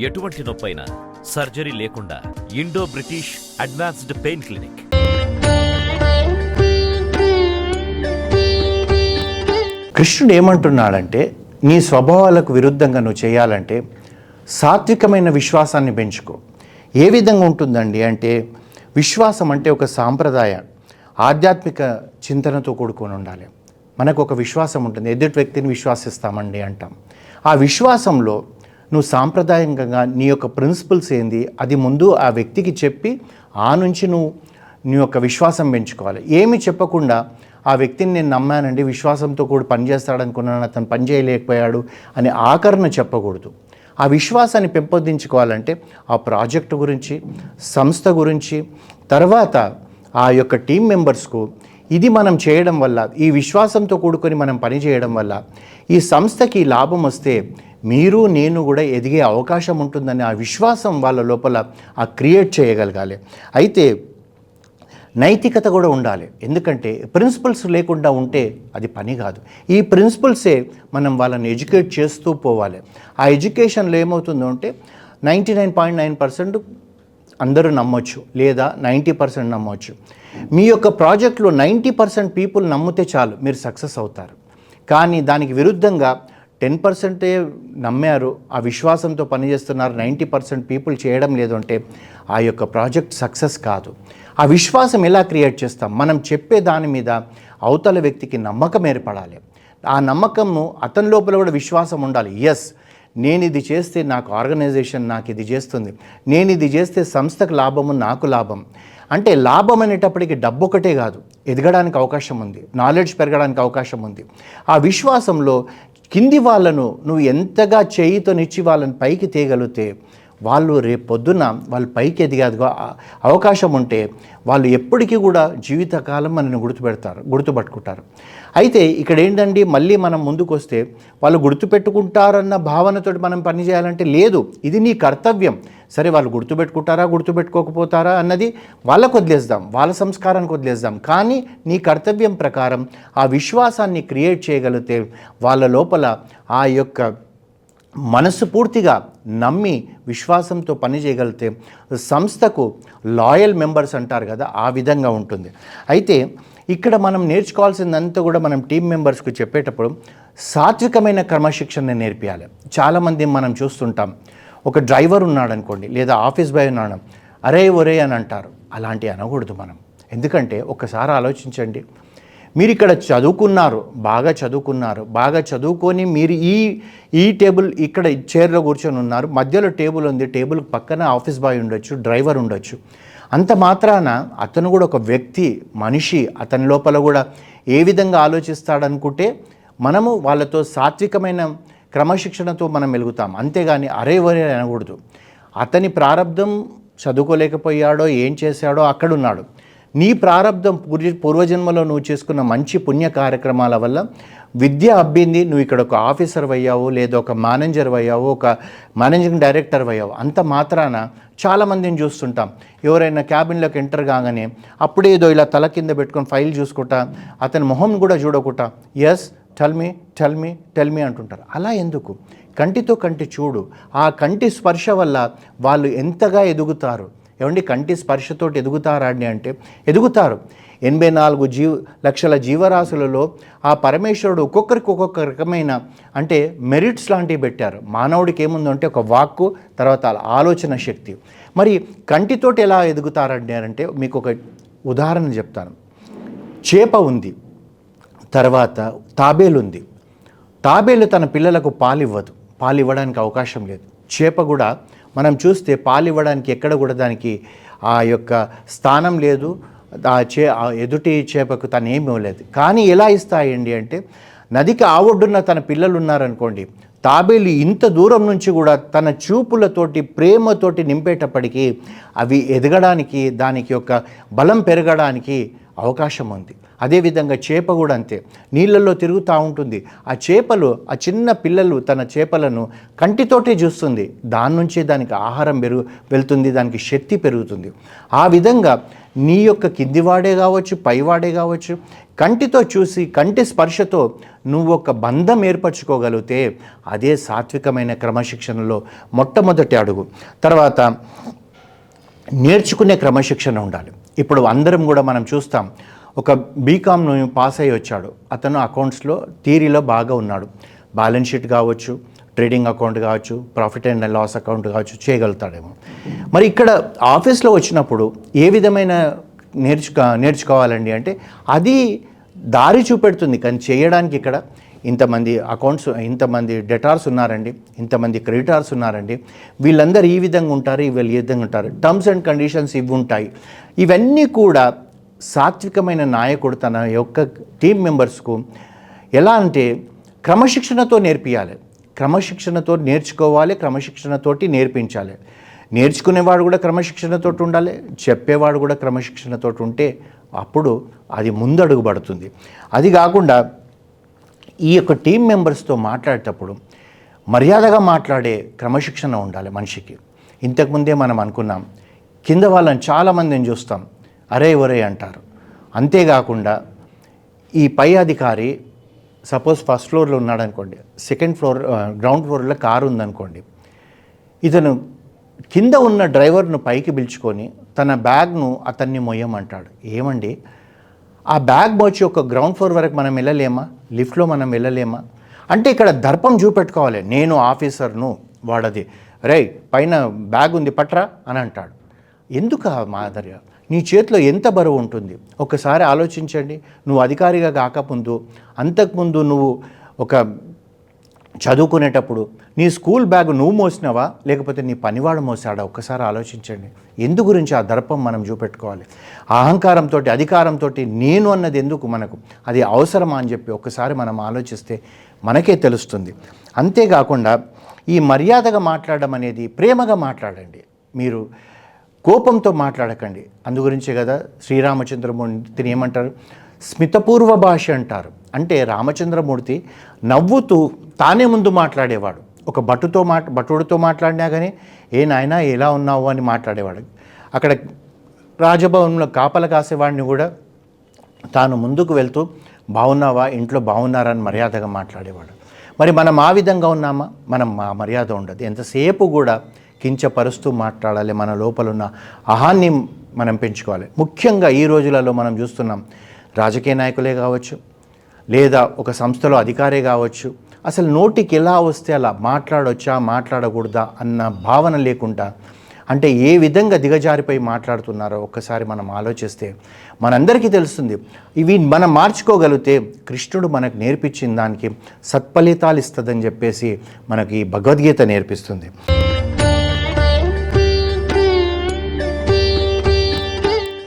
ఎటువంటి నొప్పైనా సర్జరీ లేకుండా Indo British advanced pain clinic. కృష్ణుడు ఏమంటున్నాడంటే నీ స్వభావాలకు విరుద్ధంగా నువ్వు చేయాలంటే సాత్వికమైన విశ్వాసాన్ని పెంచుకో. ఏ విధంగా ఉంటుందండి అంటే విశ్వాసం అంటే ఒక సాంప్రదాయ ఆధ్యాత్మిక చింతనతో కూడుకొని ఉండాలి. మనకు ఒక విశ్వాసం ఉంటుంది. ఎదుటి వ్యక్తిని విశ్వాసిస్తామండి అంటాం. ఆ విశ్వాసంలో నువ్వు సాంప్రదాయకంగా నీ యొక్క ప్రిన్సిపల్స్ ఏంది? అది ముందు ఆ వ్యక్తికి చెప్పి ఆ నుంచి నువ్వు నీ యొక్క విశ్వాసం పెంచుకోవాలి. ఏమి చెప్పకుండా ఆ వ్యక్తిని నేను నమ్మానండి విశ్వాసంతో కూడా పనిచేస్తాడనుకున్నాను అతను పని చేయలేకపోయాడు అని ఆకరణ చెప్పకూడదు. ఆ విశ్వాసాన్ని పెంపొందించుకోవాలంటే ఆ ప్రాజెక్ట్ గురించి సంస్థ గురించి తర్వాత ఆ యొక్క టీం మెంబర్స్కు ఇది మనం చేయడం వల్ల ఈ విశ్వాసంతో కూడుకొని మనం పని చేయడం వల్ల ఈ సంస్థకి లాభం వస్తే మీరు నేను కూడా ఎదిగే అవకాశం ఉంటుందని ఆ విశ్వాసం వాళ్ళ లోపల ఆ క్రియేట్ చేయగలగాలి. అయితే నైతికత కూడా ఉండాలి. ఎందుకంటే ప్రిన్సిపల్స్ లేకుండా ఉంటే అది పని కాదు. ఈ ప్రిన్సిపల్సే మనం వాళ్ళని ఎడ్యుకేట్ చేస్తూ పోవాలి. ఆ ఎడ్యుకేషన్లో ఏమవుతుందో అంటే ninety nine point nine percent అందరూ నమ్మొచ్చు లేదా నైంటీ పర్సెంట్ నమ్మొచ్చు. మీ యొక్క ప్రాజెక్ట్లో నైంటీ పర్సెంట్ పీపుల్ నమ్మితే చాలు మీరు సక్సెస్ అవుతారు. కానీ దానికి విరుద్ధంగా టెన్ పర్సెంటే నమ్మారు ఆ విశ్వాసంతో పనిచేస్తున్నారు నైంటీ పర్సెంట్ పీపుల్ చేయడం లేదు అంటే ఆ యొక్క ప్రాజెక్ట్ సక్సెస్ కాదు. ఆ విశ్వాసం ఎలా క్రియేట్ చేస్తాం? మనం చెప్పే దాని మీద అవతల వ్యక్తికి నమ్మకం ఏర్పడాలి. ఆ నమ్మకము అతని లోపల కూడా విశ్వాసం ఉండాలి. ఎస్ నేను ఇది చేస్తే నాకు ఆర్గనైజేషన్ నాకు ఇది చేస్తుంది. నేను ఇది చేస్తే సంస్థకు లాభము నాకు లాభం. అంటే లాభం అనేటప్పటికి డబ్బు ఒకటే కాదు. ఎదగడానికి అవకాశం ఉంది. నాలెడ్జ్ పెరగడానికి అవకాశం ఉంది. ఆ విశ్వాసంలో కింది వాళ్ళను నువ్వు ఎంతగా చేయితోనిచ్చి వాళ్ళని పైకి తేగలిగితే వాళ్ళు రేపు పొద్దున్న వాళ్ళు పైకి ఎదిగేదిగా అవకాశం ఉంటే వాళ్ళు ఎప్పటికీ కూడా జీవితకాలం మనల్ని గుర్తుపెడతారు గుర్తుపట్టుకుంటారు. అయితే ఇక్కడ ఏంటండి మళ్ళీ మనం ముందుకు వస్తే వాళ్ళు గుర్తుపెట్టుకుంటారన్న భావనతోటి మనం పని చేయాలంటే లేదు. ఇది నీ కర్తవ్యం. సరే వాళ్ళు గుర్తుపెట్టుకుంటారా గుర్తుపెట్టుకోకపోతారా అన్నది వాళ్ళకు వదిలేద్దాం వాళ్ళ సంస్కారానికి వదిలేద్దాం. కానీ నీ కర్తవ్యం ప్రకారం ఆ విశ్వాసాన్ని క్రియేట్ చేయగలిగితే వాళ్ళ లోపల ఆ యొక్క మనసు పూర్తిగా నమ్మి విశ్వాసంతో పని చేయగలిగితే సంస్థకు లాయల్ మెంబర్స్ అంటారు కదా ఆ విధంగా ఉంటుంది. అయితే ఇక్కడ మనం నేర్చుకోవాల్సిందంతా కూడా మనం టీం మెంబర్స్కి చెప్పేటప్పుడు సాత్వికమైన క్రమశిక్షణ నేర్పించాలి చాలామంది మనం చూస్తుంటాం ఒక డ్రైవర్ ఉన్నాడు అనుకోండి లేదా ఆఫీస్ బాయ్ ఉన్నాడు అరే ఒరే అని అంటారు. అలాంటి అనకూడదు మనం. ఎందుకంటే ఒకసారి ఆలోచించండి. మీరు ఇక్కడ చదువుకున్నారు బాగా చదువుకున్నారు బాగా చదువుకొని మీరు ఈ ఈ టేబుల్ ఇక్కడ చైర్లో కూర్చొని ఉన్నారు మధ్యలో టేబుల్ ఉంది టేబుల్ పక్కన ఆఫీస్ బాయ్ ఉండొచ్చు డ్రైవర్ ఉండొచ్చు. అంత మాత్రాన అతను కూడా ఒక వ్యక్తి మనిషి అతని లోపల కూడా ఏ విధంగా ఆలోచిస్తాడనుకుంటే మనము వాళ్ళతో సాత్వికమైన క్రమశిక్షణతో మనం వెలుగుతాం అంతేగాని అరే వరే అనకూడదు. అతని ప్రారంధం చదువుకోలేకపోయాడో ఏం చేశాడో అక్కడున్నాడు. నీ ప్రారంధం పూర్వ పూర్వజన్మలో నువ్వు చేసుకున్న మంచి పుణ్య కార్యక్రమాల వల్ల విద్య అబ్బింది నువ్వు ఇక్కడ ఒక ఆఫీసర్ అయ్యావు లేదా ఒక మేనేజర్ అయ్యావు ఒక మేనేజింగ్ డైరెక్టర్ అయ్యావు అంత మాత్రాన చాలామందిని చూస్తుంటాం. ఎవరైనా క్యాబిన్లోకి ఎంటర్ కాగానే అప్పుడే ఏదో ఇలా తల కింద పెట్టుకొని ఫైల్ చూసుకుంటా అతని మొహం కూడా చూడకుండా ఎస్ టెల్ మీ టెల్మీ అంటుంటారు. అలా ఎందుకు? కంటితో కంటి చూడు. ఆ కంటి స్పర్శ వల్ల వాళ్ళు ఎంతగా ఎదుగుతారు? ఏమండి? కంటి స్పర్శతోటి ఎదుగుతారా అండి అంటే ఎదుగుతారు. ఎనభై నాలుగు జీవ లక్షల జీవరాశులలో ఆ పరమేశ్వరుడు ఒక్కొక్కరికి ఒక్కొక్క రకమైన అంటే మెరిట్స్ లాంటివి పెట్టారు. మానవుడికి ఏముందంటే ఒక వాక్కు తర్వాత ఆలోచన శక్తి. మరి కంటితోటి ఎలా ఎదుగుతారండి అంటే మీకు ఒక ఉదాహరణ చెప్తాను. చేప ఉంది. తర్వాత తాబేలు ఉంది. తాబేలు తన పిల్లలకు పాలు ఇవ్వదు పాలు ఇవ్వడానికి అవకాశం లేదు. చేప కూడా మనం చూస్తే పాలు ఇవ్వడానికి ఎక్కడ కూడా దానికి ఆ యొక్క స్థానం లేదు. ఆ చే ఆ ఎదుటి చేపకు తను ఏమీ ఇవ్వలేదు. కానీ ఎలా ఇస్తాయండి అంటే నదికి ఆవొడ్డున్న తన పిల్లలు ఉన్నారనుకోండి తాబేలు ఇంత దూరం నుంచి కూడా తన చూపులతోటి ప్రేమతోటి నింపేటప్పటికీ అవి ఎదగడానికి దానికి యొక్క బలం పెరగడానికి అవకాశం ఉంది. అదేవిధంగా చేప కూడా అంతే. నీళ్ళల్లో తిరుగుతూ ఉంటుంది. ఆ చేపలు ఆ చిన్న పిల్లలు తన చేపలను కంటితోటే చూస్తుంది. దాని నుంచే దానికి ఆహారం పెరుగు వెళ్తుంది. దానికి శక్తి పెరుగుతుంది. ఆ విధంగా నీ యొక్క కిందివాడే కావచ్చు పైవాడే కావచ్చు కంటితో చూసి కంటి స్పర్శతో నువ్వు ఒక బంధం ఏర్పరచుకోగలిగితే అదే సాత్వికమైన క్రమశిక్షణలో మొట్టమొదటి అడుగు. తర్వాత నేర్చుకునే క్రమశిక్షణ ఉండాలి. ఇప్పుడు అందరం కూడా మనం చూస్తాం ఒక బీకామ్ను పాస్ అయ్యి వచ్చాడు. అతను అకౌంట్స్లో థీరీలో బాగా ఉన్నాడు. బ్యాలెన్స్ షీట్ కావచ్చు ట్రేడింగ్ అకౌంట్ కావచ్చు ప్రాఫిట్ అండ్ లాస్ అకౌంట్ కావచ్చు చేయగలుగుతాడేమో. మరి ఇక్కడ ఆఫీస్లో వచ్చినప్పుడు ఏ విధమైన నేర్చుకో నేర్చుకోవాలండి అంటే అది దారి చూపెడుతుంది. కానీ చేయడానికి ఇక్కడ ఇంతమంది అకౌంట్స్ ఇంతమంది డెటార్స్ ఉన్నారండి ఇంతమంది క్రెడిటార్స్ ఉన్నారండి. వీళ్ళందరూ ఈ విధంగా ఉంటారు వీళ్ళు ఈ విధంగా ఉంటారు. టర్మ్స్ అండ్ కండిషన్స్ ఇవి ఉంటాయి. ఇవన్నీ కూడా సాత్వికమైన నాయకుడు తన యొక్క టీం మెంబర్స్కు ఎలా అంటే క్రమశిక్షణతో నేర్పియాలి. క్రమశిక్షణతో నేర్చుకోవాలి క్రమశిక్షణతోటి నేర్పించాలి. నేర్చుకునేవాడు కూడా క్రమశిక్షణతో ఉండాలి చెప్పేవాడు కూడా క్రమశిక్షణతో ఉంటే అప్పుడు అది ముందడుగు పడుతుంది. అది కాకుండా ఈ యొక్క టీం మెంబర్స్తో మాట్లాడేటప్పుడు మర్యాదగా మాట్లాడే క్రమశిక్షణ ఉండాలి మనిషికి. ఇంతకుముందే మనం అనుకున్నాం కింద వాళ్ళని చాలామందిని చూస్తాం అరే ఒరే అంటారు. అంతేకాకుండా ఈ పై అధికారి సపోజ్ ఫస్ట్ ఫ్లోర్లో ఉన్నాడనుకోండి సెకండ్ ఫ్లోర్ గ్రౌండ్ ఫ్లోర్లో కారు ఉందనుకోండి ఇతను కింద ఉన్న డ్రైవర్ను పైకి పిలుచుకొని తన బ్యాగ్ను అతన్ని మొయ్యమంటాడు. ఏమండి? ఆ బ్యాగ్ మోచి ఒక గ్రౌండ్ ఫ్లోర్ వరకు మనం వెళ్ళలేమా? లిఫ్ట్లో మనం వెళ్ళలేమా? అంటే ఇక్కడ దర్పం చూపెట్టుకోవాలి. నేను ఆఫీసర్ను వాడది. రే పైన బ్యాగ్ ఉంది పట్రా అని అంటాడు. ఎందుకు ఆ మాదిరి నీ చేతిలో ఎంత బరువు ఉంటుంది? ఒకసారి ఆలోచించండి. నువ్వు అధికారిగా కాకముందు అంతకుముందు నువ్వు ఒక చదువుకునేటప్పుడు నీ స్కూల్ బ్యాగ్ నువ్వు మోసినావా? లేకపోతే నీ పనివాడు మోసాడా? ఒక్కసారి ఆలోచించండి. ఎందు గురించి ఆ దర్పం మనం చూపెట్టుకోవాలి? అహంకారంతో అధికారంతో నేను అన్నది ఎందుకు మనకు? అది అవసరమా? అని చెప్పి ఒక్కసారి మనం ఆలోచిస్తే మనకే తెలుస్తుంది. అంతేకాకుండా ఈ మర్యాదగా మాట్లాడడం అనేది ప్రేమగా మాట్లాడండి. మీరు కోపంతో మాట్లాడకండి. అందు గురించే కదా శ్రీరామచంద్రమూర్తిని ఏమంటారు? స్మితపూర్వ భాష అంటారు. అంటే రామచంద్రమూర్తి నవ్వుతూ తానే ముందు మాట్లాడేవాడు. ఒక భటుతో మాట భటుడితో మాట్లాడినా కానీ ఏ నాయన ఎలా ఉన్నావు? అని మాట్లాడేవాడు. అక్కడ రాజభవన్లో కాపల కాసేవాడిని కూడా తాను ముందుకు వెళ్తూ బాగున్నావా ఇంట్లో బాగున్నారా అని మర్యాదగా మాట్లాడేవాడు. మరి మనం ఆ విధంగా ఉన్నామా? మనం మా మర్యాద ఉండదు. ఎంతసేపు కూడా కించపరుస్తూ మాట్లాడాలి. మన లోపలున్న అహాన్ని మనం పెంచుకోవాలి. ముఖ్యంగా ఈ రోజులలో మనం చూస్తున్నాం రాజకీయ నాయకులే కావచ్చు లేదా ఒక సంస్థలో అధికారే కావచ్చు అసలు నోటికి ఎలా వస్తే అలా మాట్లాడొచ్చా మాట్లాడకూడదా అన్న భావన లేకుండా అంటే ఏ విధంగా దిగజారిపోయి మాట్లాడుతున్నారో ఒక్కసారి మనం ఆలోచిస్తే మనందరికీ తెలుస్తుంది. ఇవి మనం మార్చుకోగలిగితే కృష్ణుడు మనకు నేర్పించిన దానికి సత్ఫలితాలు ఇస్తుందని చెప్పేసి మనకి భగవద్గీత నేర్పిస్తుంది.